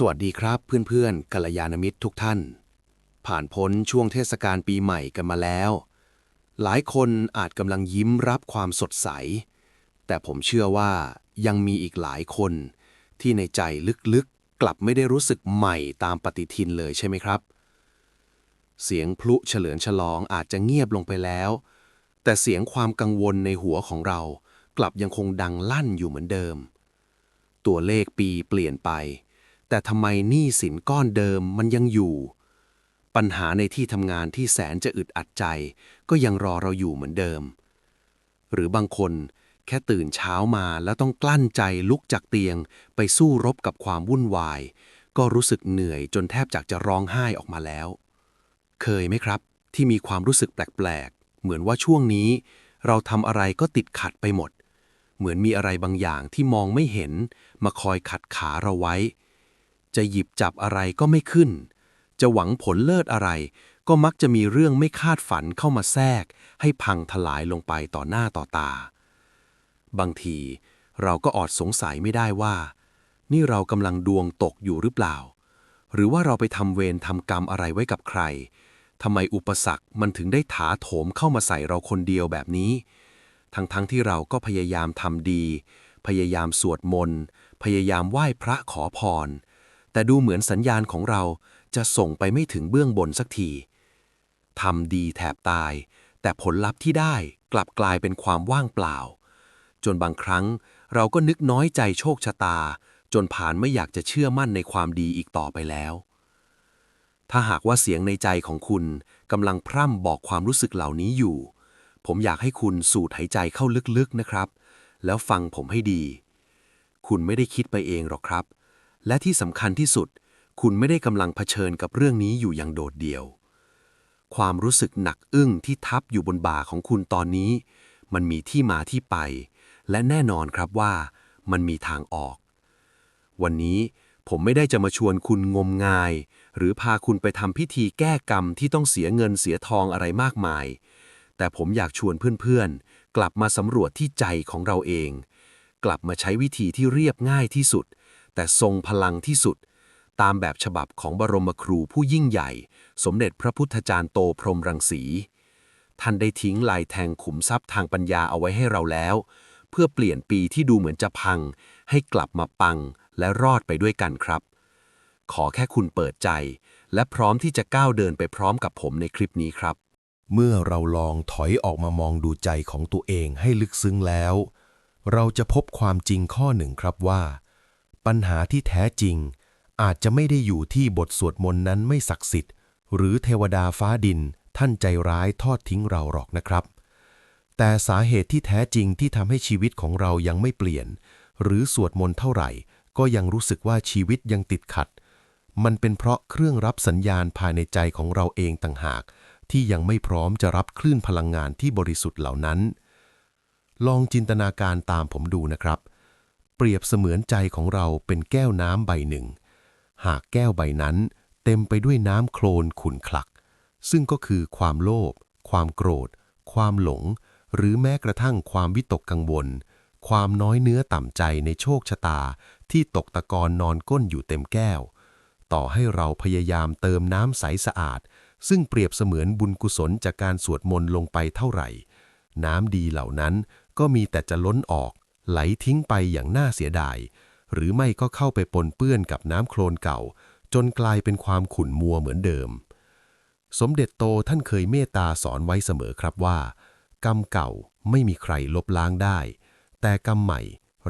สวัสดีครับเพื่อนๆกัลยาณมิตรทุกท่าน ผ่านพ้นช่วงเทศกาลปีใหม่กันมาแล้ว หลายคนอาจกำลังยิ้มรับความสดใส แต่ผมเชื่อว่ายังมีอีกหลายคนที่ในใจลึกๆ กลับไม่ได้รู้สึกใหม่ตามปฏิทินเลยใช่ไหมครับ เสียงพลุเฉลิมฉลองอาจจะเงียบลงไปแล้ว แต่เสียงความกังวลในหัวของเรากลับยังคงดังลั่นอยู่เหมือนเดิม ตัวเลขปีเปลี่ยนไป แต่ทำไมหนี้สินก้อนเดิมมันยังอยู่ ปัญหาในที่ทำงานที่แสนจะอึดอัดใจ ก็ยังรอเราอยู่เหมือนเดิม หรือบางคนแค่ตื่นเช้ามาแล้วต้องกลั้นใจลุกจากเตียง ไปสู้รบกับความวุ่นวาย ก็รู้สึกเหนื่อยจนแทบจากจะร้องไห้ออกมาแล้ว เคยไหมครับ ที่มีความรู้สึกแปลกๆ เหมือนว่าช่วงนี้ เราทำอะไรก็ติดขัดไปหมด เหมือนมีอะไรบางอย่างที่มองไม่เห็น มาคอยขัดขาเราไว้ จะหยิบจับอะไรก็ไม่ขึ้น จะหวังผลเลิศอะไร ก็มักจะมีเรื่องไม่คาดฝันเข้ามาแทรก ให้พังทลายลงไปต่อหน้าต่อตา บางทีเราก็อดสงสัยไม่ได้ว่า นี่เรากำลังดวงตกอยู่หรือเปล่า หรือว่าเราไปทำเวรทำกรรมอะไรไว้กับใครทำไมอุปสรรคมันถึงได้ถาโถมเข้ามาใส่เราคนเดียวแบบนี้ ทั้งๆทที่เราก็พยายามทำดี พยายามสวดมนต์ พยายามไหว้พระขอพร แต่ดูเหมือนสัญญาณของเราจะส่งไปไม่ถึงเบื้องบนสักทีทำดีแถบตาย แต่ผลลัพธ์ที่ได้กลับกลายเป็นความว่างเปล่า จนบางครั้งเราก็นึกน้อยใจโชคชะตา จนผ่านไม่อยากจะเชื่อมั่นในความดีอีกต่อไปแล้ว ถ้าหากว่าเสียงในใจของคุณกำลังพร่ำบอกความรู้สึกเหล่านี้อยู่ ผมอยากให้คุณสูดหายใจเข้าลึกๆนะครับ แล้วฟังผมให้ดี คุณไม่ได้คิดไปเองหรอกครับ และที่สำคัญที่สุด คุณไม่ได้กำลังเผชิญกับเรื่องนี้อยู่อย่างโดดเดี่ยว ความรู้สึกหนักอึ้งที่ทับอยู่บนบ่าของคุณตอนนี้ มันมีที่มาที่ไป และแน่นอนครับว่า มันมีทางออก วันนี้ผมไม่ได้จะมาชวนคุณงมงาย หรือพาคุณไปทำพิธีแก้กรรมที่ต้องเสียเงินเสียทองอะไรมากมาย แต่ผมอยากชวนเพื่อนๆ กลับมาสำรวจที่ใจของเราเอง กลับมาใช้วิธีที่เรียบง่ายที่สุด แต่ทรงพลังที่สุด ตามแบบฉบับของบรมครูผู้ยิ่งใหญ่ สมเด็จพระพุทธจารย์โตพรหมรังสี ท่านได้ทิ้งลายแทงขุมทรัพย์ทางปัญญาเอาไว้ให้เราแล้ว เพื่อเปลี่ยนปีที่ดูเหมือนจะพัง ให้กลับมาปังและรอดไปด้วยกันครับ ขอแค่คุณเปิดใจ และพร้อมที่จะก้าวเดินไปพร้อมกับผมในคลิปนี้ครับ เมื่อเราลองถอยออกมามองดูใจของตัวเองให้ลึกซึ้งแล้ว เราจะพบความจริงข้อหนึ่งครับว่า ปัญหาที่แท้จริง อาจจะไม่ได้อยู่ที่บทสวดมนต์นั้นไม่ศักดิ์สิทธิ์ หรือเทวดาฟ้าดินท่านใจร้ายทอดทิ้งเราหรอกนะครับ แต่สาเหตุที่แท้จริงที่ทำให้ชีวิตของเรายังไม่เปลี่ยน หรือสวดมนต์เท่าไหร่ ก็ยังรู้สึกว่าชีวิตยังติดขัด มันเป็นเพราะเครื่องรับสัญญาณภายในใจของเราเองต่างหาก ที่ยังไม่พร้อมจะรับคลื่นพลังงานที่บริสุทธิ์เหล่านั้น ลองจินตนาการตามผมดูนะครับ เปรียบเสมือนใจของเราเป็นแก้วน้ำใบหนึ่ง หากแก้วใบนั้นเต็มไปด้วยน้ำโคลนขุ่นคลัก ซึ่งก็คือความโลภ ความโกรธ ความหลง หรือแม้กระทั่งความวิตกกังวล ความน้อยเนื้อต่ำใจในโชคชะตาที่ตกตะกอนนอนก้นอยู่เต็มแก้ว ต่อให้เราพยายามเติมน้ำใสสะอาด ซึ่งเปรียบเสมือนบุญกุศลจากการสวดมนต์ลงไปเท่าไหร่ น้ำดีเหล่านั้นก็มีแต่จะล้นออก ไหลทิ้งไปอย่างน่าเสียดาย หรือไม่ก็เข้าไปปนเปื้อนกับน้ำโคลนเก่า จนกลายเป็นความขุ่นมัวเหมือนเดิม สมเด็จโตท่านเคยเมตตาสอนไว้เสมอครับว่า กรรมเก่าไม่มีใครลบล้างได้ แต่กรรมใหม่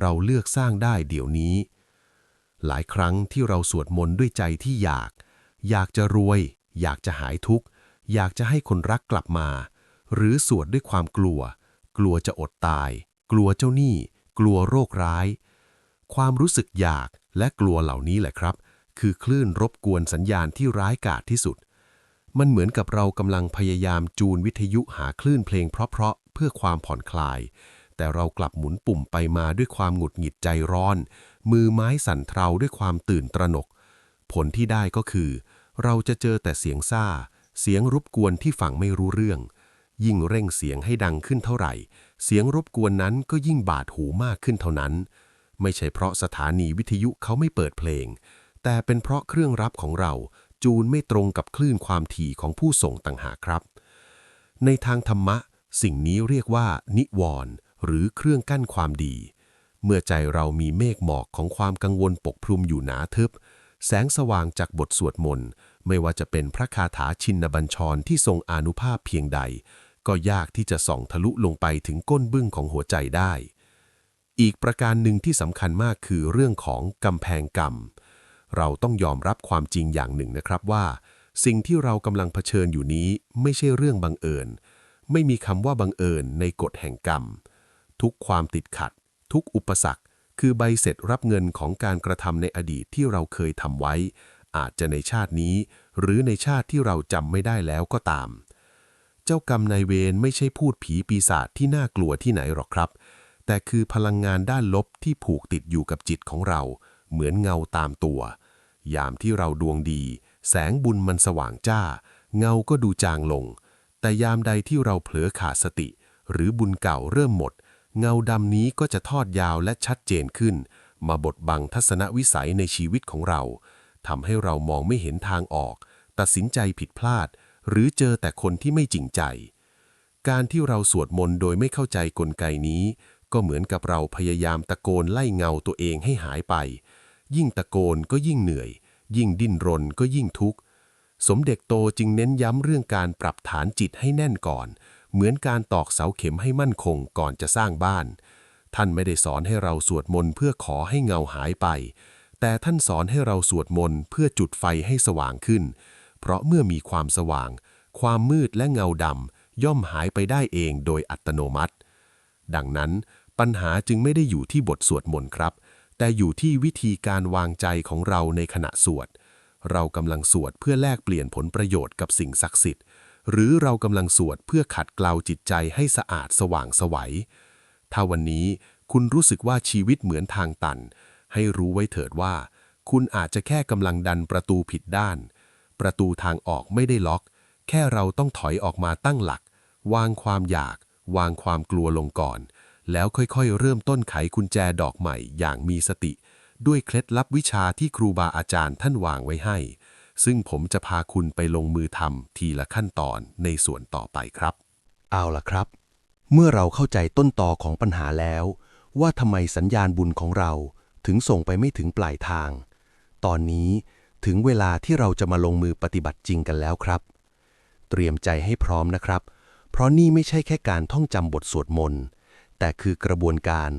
เราเลือกสร้างได้เดี๋ยวนี้ หลายครั้งที่เราสวดมนต์ด้วยใจที่อยาก อยากจะรวย อยากจะหายทุกข์ อยากจะให้คนรักกลับมา หรือสวดด้วยความกลัว กลัวจะอดตาย กลัวเจ้าหนี้ กลัวโรคร้าย ความรู้สึกอยากและกลัวเหล่านี้แหละครับ คือคลื่นรบกวนสัญญาณที่ร้ายกาจที่สุด มันเหมือนกับเรากำลังพยายามจูนวิทยุหาคลื่นเพลงเพราะๆเพื่อความผ่อนคลาย แต่เรากลับหมุนปุ่มไปมาด้วยความหงุดหงิดใจร้อน มือไม้สั่นเทาด้วยความตื่นตระหนก ผลที่ได้ก็คือ เราจะเจอแต่เสียงซ่า เสียงรบกวนที่ฟังไม่รู้เรื่อง ยิ่งเร่งเสียงให้ดังขึ้นเท่าไหร่ เสียงรบกวนนั้นก็ยิ่งบาดหูมากขึ้นเท่านั้น ไม่ใช่เพราะสถานีวิทยุเขาไม่เปิดเพลง แต่เป็นเพราะเครื่องรับของเราจูนไม่ตรงกับคลื่นความถี่ของผู้ส่งต่างหากครับ ในทางธรรมะ สิ่งนี้เรียกว่า นิวรณ์หรือเครื่องกั้นความดี เมื่อใจเรามีเมฆหมอกของความกังวลปกคลุมอยู่หนาทึบ แสงสว่างจากบทสวดมนต์ไม่ว่าจะเป็นพระคาถาชินบัญชรที่ทรงอานุภาพเพียงใด ก็ยากที่จะส่องทะลุลงไปถึงก้นบึ้งของหัวใจได้ อีกประการหนึ่งที่สำคัญมากคือเรื่องของกำแพงกรรม เราต้องยอมรับความจริงอย่างหนึ่งนะครับว่า สิ่งที่เรากำลังเผชิญอยู่นี้ไม่ใช่เรื่องบังเอิญ ไม่มีคำว่าบังเอิญในกฎแห่งกรรม ทุกความติดขัด ทุกอุปสรรค คือใบเสร็จรับเงินของการกระทำในอดีตที่เราเคยทำไว้ อาจจะในชาตินี้ หรือในชาติที่เราจำไม่ได้แล้วก็ตาม เจ้ากรรมนายเวรไม่ใช่พูดผีปีศาจที่น่ากลัวที่ไหนหรอกครับ แต่คือพลังงานด้านลบที่ผูกติดอยู่กับจิตของเรา เหมือนเงาตามตัว ยามที่เราดวงดี แสงบุญมันสว่างจ้า เงาก็ดูจางลง แต่ยามใดที่เราเผลอขาดสติ หรือบุญเก่าเริ่มหมด เงาดำนี้ก็จะทอดยาวและชัดเจนขึ้น มาบดบังทัศนวิสัยในชีวิตของเราทำให้เรามองไม่เห็นทางออก ตัดสินใจผิดพลาด หรือเจอแต่คนที่ไม่จริงใจ การที่เราสวดมนต์โดยไม่เข้าใจกลไกนี้ ก็เหมือนกับเราพยายามตะโกนไล่เงาตัวเองให้หายไป ยิ่งตะโกนก็ยิ่งเหนื่อย ยิ่งดิ้นรนก็ยิ่งทุกข์ สมเด็จโตจึงเน้นย้ำเรื่องการปรับฐานจิตให้แน่นก่อน เหมือนการตอกเสาเข็มให้มั่นคงก่อนจะสร้างบ้าน ท่านไม่ได้สอนให้เราสวดมนต์เพื่อขอให้เงาหายไปแต่ท่านสอนให้เราสวดมนต์เพื่อจุดไฟให้สว่างขึ้น เพราะเมื่อมีความสว่าง ความมืดและเงาดำย่อมหายไปได้เองโดยอัตโนมัติ ดังนั้นปัญหาจึงไม่ได้อยู่ที่บทสวดมนต์ครับ แต่อยู่ที่วิธีการวางใจของเราในขณะสวด เรากำลังสวดเพื่อแลกเปลี่ยนผลประโยชน์กับสิ่งศักดิ์สิทธิ์ หรือเรากำลังสวดเพื่อขัดเกลาจิตใจให้สะอาดสว่างสวัย ถ้าวันนี้คุณรู้สึกว่าชีวิตเหมือนทางตัน ให้รู้ไว้เถิดว่า คุณอาจจะแค่กำลังดันประตูผิดด้าน ประตูทางออกไม่ได้ล็อก แค่เราต้องถอยออกมาตั้งหลัก วางความอยาก วางความกลัวลงก่อน แล้วค่อยๆ เริ่มต้นไขกุญแจดอกใหม่อย่างมีสติ ด้วยเคล็ดลับวิชาที่ครูบาอาจารย์ท่านวางไว้ให้ ซึ่งผมจะพาคุณไปลงมือทำทีละขั้นตอนในส่วนต่อไปครับ เอาล่ะครับ เมื่อเราเข้าใจต้นตอของปัญหาแล้ว ว่าทำไมสัญญาณบุญของเราถึงส่งไปไม่ถึงปลายทาง ตอนนี้ ถึงเวลาที่เราจะมาลงมือปฏิบัติจริงกันแล้วครับ เตรียมใจให้พร้อมนะครับ เพราะนี่ไม่ใช่แค่การท่องจำบทสวดมนต์ แต่คือกระบวนการ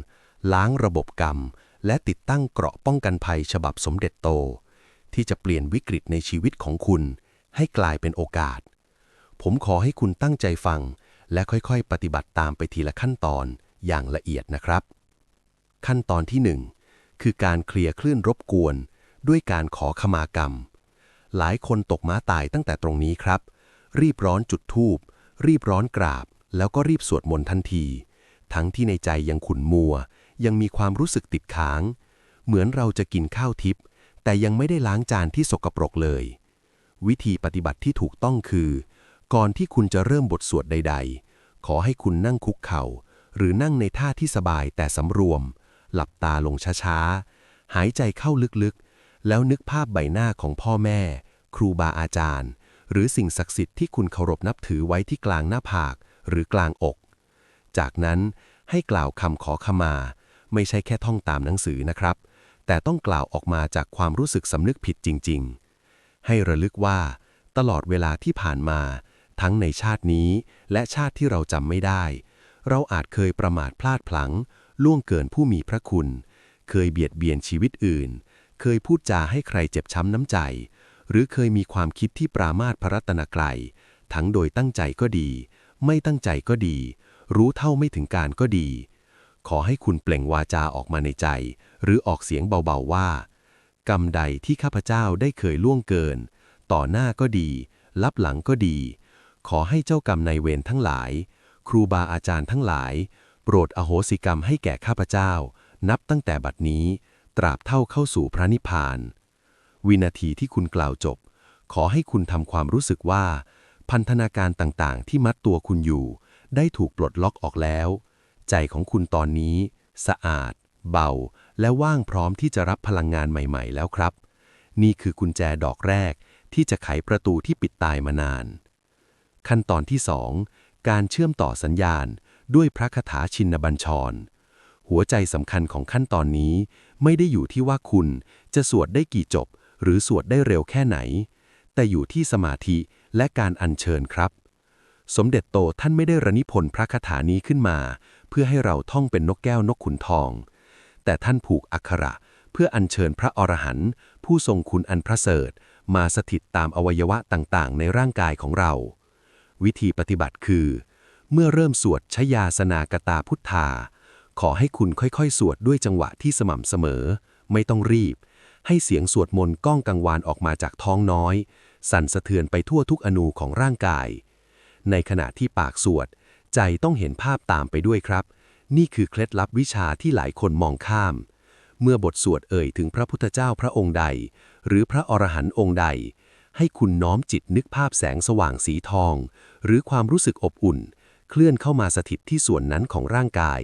ล้างระบบกรรม และติดตั้งเกราะป้องกันภัยฉบับสมเด็จโต ที่จะเปลี่ยนวิกฤตในชีวิตของคุณ ให้กลายเป็นโอกาส ผมขอให้คุณตั้งใจฟัง และค่อยๆ ปฏิบัติตามไปทีละขั้นตอนอย่างละเอียดนะครับ ขั้นตอนที่ 1 คือการเคลียร์คลื่นรบกวน ด้วยการขอขมากรรม หลายคนตกม้าตายตั้งแต่ตรงนี้ครับ รีบร้อนจุดธูปรีบร้อนกราบ แล้วก็รีบสวดมนต์ทันที ทั้งที่ในใจยังขุ่นมัว ยังมีความรู้สึกติดค้าง เหมือนเราจะกินข้าวทิพย์แต่ยังไม่ได้ล้างจานที่สกปรกเลย วิธีปฏิบัติที่ถูกต้องคือ ก่อนที่คุณจะเริ่มบทสวดใด ๆ ขอให้คุณนั่งคุกเข่า หรือนั่งในท่าที่สบายแต่สำรวม หลับตาลงช้าๆ หายใจเข้าลึกๆ แล้วนึกภาพใบหน้าของพ่อแม่ ครูบาอาจารย์ หรือสิ่งศักดิ์สิทธิ์ที่คุณเคารพนับถือไว้ที่กลางหน้าผาก หรือกลางอก จากนั้นให้กล่าวคำขอขมา ไม่ใช่แค่ท่องตามหนังสือนะครับ แต่ต้องกล่าวออกมาจากความรู้สึกสำนึกผิดจริง ๆ ให้ระลึกว่า ตลอดเวลาที่ผ่านมา ทั้งในชาตินี้ และชาติที่เราจำไม่ได้ เราอาจเคยประมาทพลาดพลั้ง ล่วงเกินผู้มีพระคุณ เคยเบียดเบียนชีวิตอื่น เคยพูดจาให้ใครเจ็บช้ำน้ำใจ หรือเคยมีความคิดที่ปรามาสพระรัตนกรัยทั้งโดยตั้งใจก็ดี ไม่ตั้งใจก็ดี รู้เท่าไม่ถึงการก็ดี ขอให้คุณเปล่งวาจาออกมาในใจ หรือออกเสียงเบาๆว่า กรรมใดที่ข้าพเจ้าได้เคยล่วงเกิน ต่อหน้าก็ดี ลับหลังก็ดี ขอให้เจ้ากรรมนายเวรทั้งหลาย ครูบาอาจารย์ทั้งหลาย โปรดอโหสิกรรมให้แก่ข้าพเจ้า นับตั้งแต่บัดนี้ ตราบเท่าเข้าสู่พระนิพพาน วินาทีที่คุณกล่าวจบ ขอให้คุณทำความรู้สึกว่า พันธนาการต่างๆ ที่มัดตัวคุณอยู่ ได้ถูกปลดล็อกออกแล้ว ใจของคุณตอนนี้ สะอาด เบา และว่างพร้อมที่จะรับพลังงานใหม่ ๆ แล้วครับ นี่คือกุญแจดอกแรกที่จะไขประตูที่ปิดตายมานาน ขั้นตอนที่ 2 การเชื่อมต่อสัญญาณด้วยพระคาถาชินบัญชร หัวใจสำคัญของขั้นตอนนี้ ไม่ได้อยู่ที่ว่าคุณจะสวดได้กี่จบ หรือสวดได้เร็วแค่ไหน แต่อยู่ที่สมาธิและการอัญเชิญครับ สมเด็จโตท่านไม่ได้ระนิพนธ์พระคาถานี้ขึ้นมา เพื่อให้เราท่องเป็นนกแก้วนกขุนทอง แต่ท่านผูกอักขระเพื่ออัญเชิญพระอรหันต์ผู้ทรงคุณอันประเสริฐ มาสถิตตามอวัยวะต่างๆ ในร่างกายของเรา วิธีปฏิบัติคือ เมื่อเริ่มสวดชยาสนากตาพุทธา ขอให้คุณค่อยๆ สวดด้วยจังหวะที่สม่ำเสมอ ไม่ต้องรีบ ให้เสียงสวดมนต์ก้องกังวานออกมาจากท้องน้อย สั่นสะเทือนไปทั่วทุกอนูของร่างกาย ในขณะที่ปากสวด ใจต้องเห็นภาพตามไปด้วยครับ นี่คือเคล็ดลับวิชาที่หลายคนมองข้าม เมื่อบทสวดเอ่ยถึงพระพุทธเจ้าพระองค์ใด หรือพระอรหันต์องค์ใด ให้คุณน้อมจิตนึกภาพแสงสว่างสีทอง หรือความรู้สึกอบอุ่น เคลื่อนเข้ามาสถิตที่ส่วนนั้นของร่างกาย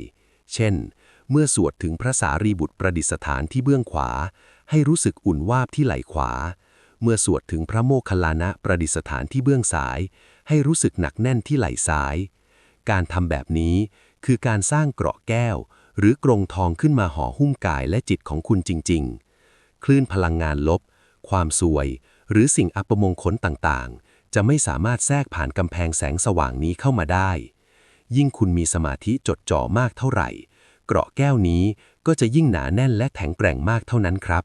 เช่น เมื่อสวดถึงพระสารีบุตรประดิษฐานที่เบื้องขวา ให้รู้สึกอุ่นวาบที่ไหล่ขวา เมื่อสวดถึงพระโมคคัลลานะประดิษฐานที่เบื้องซ้าย ให้รู้สึกหนักแน่นที่ไหล่ซ้าย การทำแบบนี้คือการสร้างเกราะแก้ว หรือกรงทองขึ้นมาห่อหุ้มกายและจิตของคุณจริง ๆ คลื่นพลังงานลบ ความสวย หรือสิ่งอัปมงคลต่างๆ จะไม่สามารถแทรกผ่านกำแพงแสงสว่างนี้เข้ามาได้ ยิ่งคุณมีสมาธิจดจ่อมากเท่าไหร่ เกราะแก้วนี้ก็จะยิ่งหนาแน่นและแข็งแกร่งมากเท่านั้นครับ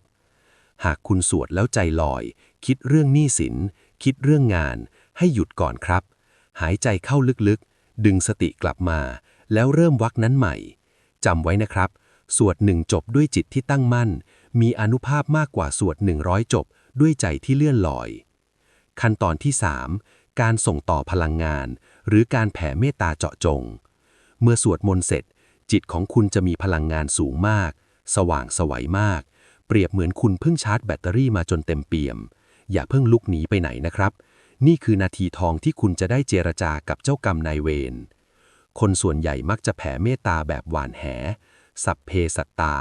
หากคุณสวดแล้วใจลอย คิดเรื่องหนี้สิน คิดเรื่องงาน ให้หยุดก่อนครับ หายใจเข้าลึกๆ ดึงสติกลับมา แล้วเริ่มวักนั้นใหม่จำไว้นะครับ สวดหนึ่งจบด้วยจิตที่ตั้งมั่น มีอนุภาพมากกว่าสวด100จบด้วยใจที่เลื่อนลอย ขั้นตอนที่ 3 การส่งต่อพลังงาน หรือการแผ่เมตตาเจาะจง เมื่อสวดมนต์เสร็จ จิตของคุณจะมีพลังงานสูงมาก สว่างสวัยมาก เปรียบเหมือนคุณเพิ่งชาร์จแบตเตอรี่มาจนเต็มเปี่ยม อย่าเพิ่งลุกหนีไปไหนนะครับ นี่คือนาทีทองที่คุณจะได้เจรจากับเจ้ากรรมนายเวรคนส่วนใหญ่มักจะแผ่เมตตาแบบหวานแห สัพเพสัตตา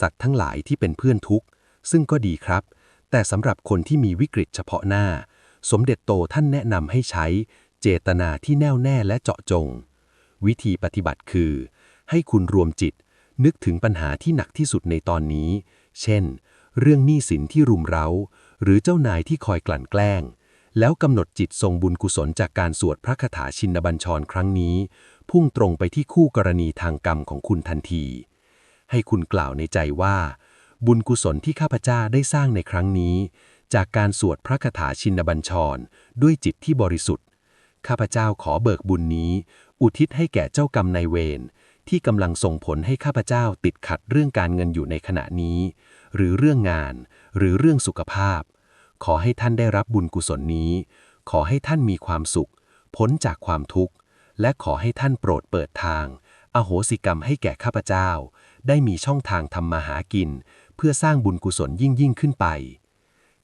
สัตว์ทั้งหลายที่เป็นเพื่อนทุกข์ ซึ่งก็ดีครับ แต่สำหรับคนที่มีวิกฤตเฉพาะหน้า สมเด็จโตท่านแนะนำให้ใช้ เจตนาที่แน่วแน่และเจาะจง วิธีปฏิบัติคือ ให้คุณรวมจิต นึกถึงปัญหาที่หนักที่สุดในตอนนี้ เช่น เรื่องหนี้สินที่รุมเร้า หรือเจ้านายที่คอยกลั่นแกล้ง แล้วกำหนดจิตทรงบุญกุศลจากการสวดพระคาถาชินบัญชรครั้งนี้ พุ่งตรงไปที่คู่กรณีทางกรรมของคุณทันที ให้คุณกล่าวในใจว่า บุญกุศลที่ข้าพเจ้าได้สร้างในครั้งนี้ จากการสวดพระคาถาชินบัญชร ด้วยจิตที่บริสุทธิ์ ข้าพเจ้าขอเบิกบุญนี้ อุทิศให้แก่เจ้ากรรมนายเวรที่กำลังส่งผลให้ข้าพเจ้าติดขัดเรื่องการเงินอยู่ในขณะนี้ หรือเรื่องงาน หรือเรื่องสุขภาพ ขอให้ท่านได้รับบุญกุศลนี้ ขอให้ท่านมีความสุข พ้นจากความทุกข์ และขอให้ท่านโปรดเปิดทาง อโหสิกรรมให้แก่ข้าพเจ้า ได้มีช่องทางทำมาหากิน เพื่อสร้างบุญกุศลยิ่งยิ่งขึ้นไป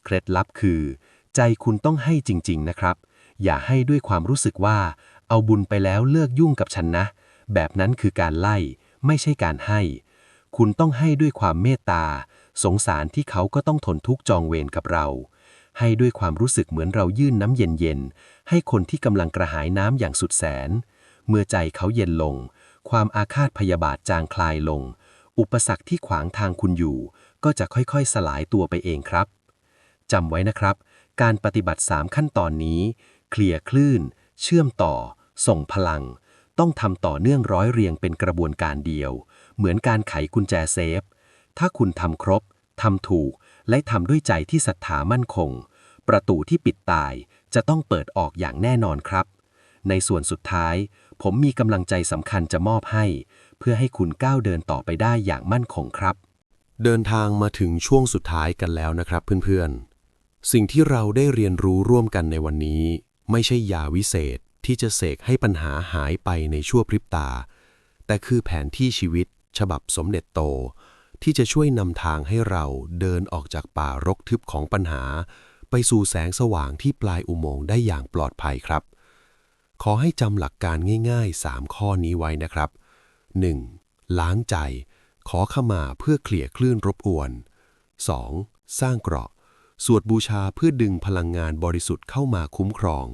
เคล็ดลับคือ ใจคุณต้องให้จริง ๆ นะครับ อย่าให้ด้วยความรู้สึกว่า เอาบุญไปแล้วเลิกยุ่งกับฉันนะ แบบนั้นคือการไล่ ไม่ใช่การให้ คุณต้องให้ด้วยความเมตตา สงสารที่เขาก็ต้องทนทุกข์จองเวรกับเรา ให้ด้วยความรู้สึกเหมือนเรายื่นน้ำเย็นๆ ให้คนที่กำลังกระหายน้ำอย่างสุดแสน เมื่อใจเขาเย็นลง ความอาฆาตพยาบาทจางคลายลง อุปสรรคที่ขวางทางคุณอยู่ ก็จะค่อยๆ สลายตัวไปเองครับจำไว้นะครับ การปฏิบัติ 3 ขั้นตอนนี้ เคลียร์คลื่น เชื่อมต่อ ส่งพลัง ต้องทำต่อเนื่องร้อยเรียงเป็นกระบวนการเดียว เหมือนการไขกุญแจเซฟ ถ้าคุณทำครบทำถูก และทำด้วยใจที่ศรัทธามั่นคง ประตูที่ปิดตายจะต้องเปิดออกอย่างแน่นอนครับ ในส่วนสุดท้าย ผมมีกำลังใจสำคัญจะมอบให้ เพื่อให้คุณก้าวเดินต่อไปได้อย่างมั่นคงครับ เดินทางมาถึงช่วงสุดท้ายกันแล้วนะครับเพื่อนๆ สิ่งที่เราได้เรียนรู้ร่วมกันในวันนี้ ไม่ใช่ยาวิเศษที่จะเสกให้ปัญหาหายไปในชั่วพริบตา แต่คือแผนที่ชีวิต ฉบับสมเด็จโต ที่จะช่วยนำทางให้เราเดินออกจากป่ารกทึบของปัญหา ไปสู่แสงสว่างที่ปลายอุโมงค์ได้อย่างปลอดภัยครับ ขอให้จำหลักการง่ายๆ 3 ข้อนี้ไว้นะครับ 1. ล้างใจ ขอขมาเพื่อเคลียร์คลื่นรบกวน 2. สร้างเกราะ สวดบูชาเพื่อดึงพลังงานบริสุทธิ์เข้ามาคุ้มครอง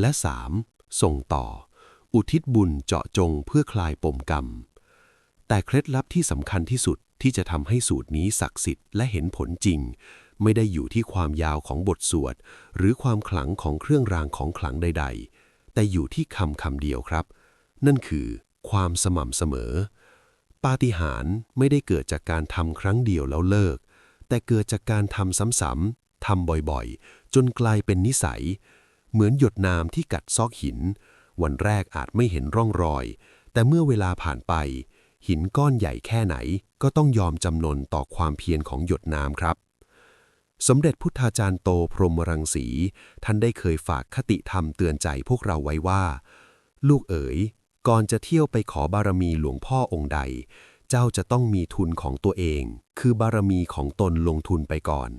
และ 3. ส่งต่อ อุทิศบุญเจาะจงเพื่อคลายปมกรรม แต่เคล็ดลับที่สำคัญที่สุดที่จะทำให้สูตรนี้ศักดิ์สิทธิ์และเห็นผลจริง ไม่ได้อยู่ที่ความยาวของบทสวด หรือความขลังของเครื่องรางของขลังใด ๆ แต่อยู่ที่คำคำเดียวครับ นั่นคือ ความสม่ำเสมอ ปาฏิหาริย์ไม่ได้เกิดจากการทำครั้งเดียวแล้วเลิก แต่เกิดจากการทำซ้ำๆทำบ่อยๆ จนกลายเป็นนิสัย เหมือนหยดน้ำที่กัดซอกหิน วันแรกอาจไม่เห็นร่องรอย แต่เมื่อเวลาผ่านไป หินก้อนใหญ่แค่ไหน ก็ต้องยอมจำนนต่อความเพียรของหยดน้ำครับ สมเด็จพุทธาจารย์โตพรหมรังสี ท่านได้เคยฝากคติธรรมเตือนใจพวกเราไว้ว่า ลูกเอ๋ยก่อนจะเที่ยวไปขอบารมีหลวงพ่อองค์ใด เจ้าจะต้องมีทุนของตัวเอง คือบารมีของตนลงทุนไปก่อน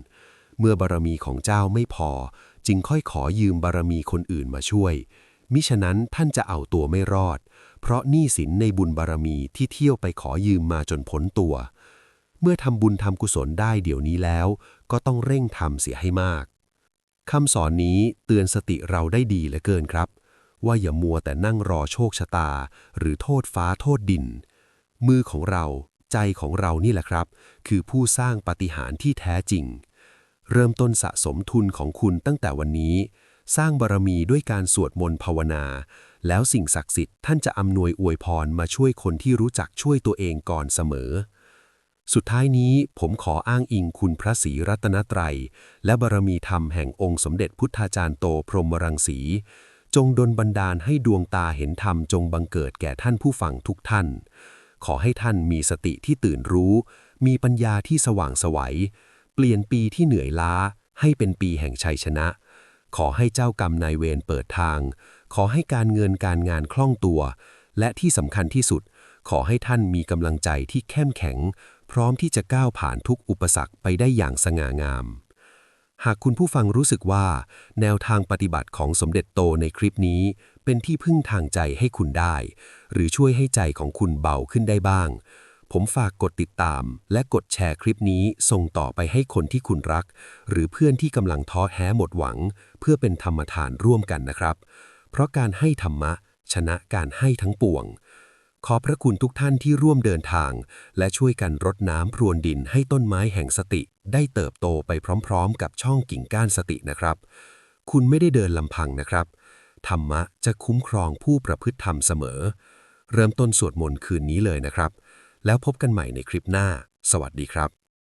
เมื่อบารมีของเจ้าไม่พอ จึงค่อยขอยืมบารมีคนอื่นมาช่วย มิฉะนั้นท่านจะเอาตัวไม่รอด เพราะหนี้สินในบุญบารมีที่เที่ยวไปขอยืมมาจนพ้นตัว เมื่อทำบุญทำกุศลได้เดี๋ยวนี้แล้ว ก็ต้องเร่งทำเสียให้มากคำสอนนี้เตือนสติเราได้ดีเหลือเกินครับ ว่าอย่ามัวแต่นั่งรอโชคชะตา หรือโทษฟ้าโทษดิน มือของเราใจของเรานี่แหละครับ คือผู้สร้างปาฏิหาริย์ที่แท้จริง เริ่มต้นสะสมทุนของคุณตั้งแต่วันนี้ สร้างบารมีด้วยการสวดมนต์ภาวนา แล้วสิ่งศักดิ์สิทธิ์ท่านจะอำนวยอวยพรมาช่วยคนที่รู้จักช่วยตัวเองก่อนเสมอ สุดท้ายนี้ผมขออ้างอิงคุณพระศรีรัตนตรัย และบารมีธรรมแห่งองค์สมเด็จพุทธาจารย์โตพรหมรังสี จงดลบันดาลให้ดวงตาเห็นธรรมจงบังเกิดแก่ท่านผู้ฟังทุกท่าน ขอให้ท่านมีสติที่ตื่นรู้ มีปัญญาที่สว่างสวัย เปลี่ยนปีที่เหนื่อยล้า ให้เป็นปีแห่งชัยชนะ ขอให้เจ้ากรรมนายเวรเปิดทาง ขอให้การเงินการงานคล่องตัว และที่สำคัญที่สุด ขอให้ท่านมีกำลังใจที่เข้มแข็ง พร้อมที่จะก้าวผ่านทุกอุปสรรคไปได้อย่างสง่างาม หากคุณผู้ฟังรู้สึกว่า แนวทางปฏิบัติของสมเด็จโตในคลิปนี้ เป็นที่พึ่งทางใจให้คุณได้ หรือช่วยให้ใจของคุณเบาขึ้นได้บ้าง ผมฝากกดติดตาม และกดแชร์คลิปนี้ส่งต่อไปให้คนที่คุณรัก หรือเพื่อนที่กำลังท้อแท้หมดหวัง เพื่อเป็นธรรมทานร่วมกันนะครับ เพราะการให้ธรรมะ ชนะการให้ทั้งปวง ขอพระคุณทุกท่านที่ร่วมเดินทาง และช่วยกันรดน้ำพรวนดินให้ต้นไม้แห่งสติ ได้เติบโตไปพร้อม ๆ กับช่องกิ่งก้านสตินะครับ คุณไม่ได้เดินลำพังนะครับ ธรรมะจะคุ้มครองผู้ประพฤติธรรมเสมอ เริ่มต้นสวดมนต์คืนนี้เลยนะครับ แล้วพบกันใหม่ในคลิปหน้า สวัสดีครับ